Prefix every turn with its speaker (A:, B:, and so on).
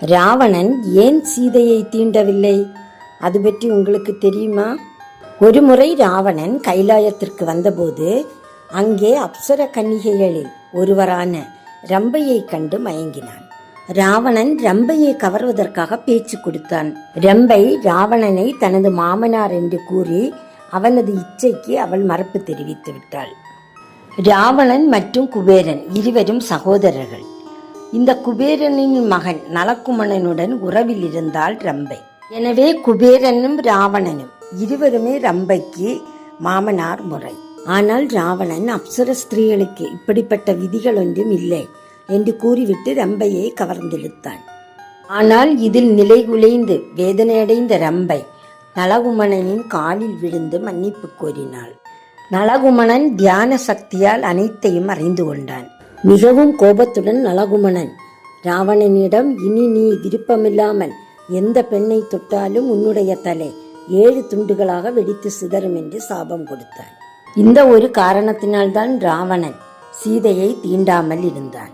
A: ராவணன் ஏன் சீதையை தீண்டவில்லை? அது பற்றி உங்களுக்கு தெரியுமா? ஒருமுறை ராவணன் கைலாயத்திற்கு வந்தபோது அங்கே அப்சர கன்னிகைகளில் ஒருவரான ரம்பையை கண்டு மயங்கினான். ராவணன் ரம்பையை கவர்வதற்காக பேச்சு கொடுத்தான். ரம்பை ராவணனை தனது மாமனார் என்று கூறி அவனது இச்சைக்கு அவள் மறுப்பு தெரிவித்து விட்டாள். ராவணன் மற்றும் குபேரன் இருவரும் சகோதரர்கள். இந்த குபேரனின் மகன் நலக்குமணனுடன் உறவில் இருந்தாள் ரம்பை. எனவே குபேரனும் ராவணனும் இருவருமே ரம்பைக்கு மாமனார் முறை. ஆனால் ராவணன் அப்சர ஸ்திரீகளுக்கு இப்படிப்பட்ட விதிகள் ஒன்றும் இல்லை என்று கூறிவிட்டு ரம்பையை கவர்ந்தெழுத்தான். ஆனால் இதில் நிலைகுலைந்து வேதனையடைந்த ரம்பை நலகுமணனின் காலில் விழுந்து மன்னிப்பு கோரினாள். நலகுமணன் தியான சக்தியால் அனைத்தையும் அறிந்து கொண்டான். மிகவும் கோபத்துடன் நலகுமணன். ராவணனிடம் இனி நீ விருப்பமில்லாமல் எந்த பெண்ணை தொட்டாலும் உன்னுடைய தலை ஏழு துண்டுகளாக வெடித்து சிதறும் என்று சாபம் கொடுத்தான். இந்த ஒரு காரணத்தினால்தான் ராவணன் சீதையை தீண்டாமல் இருந்தான்.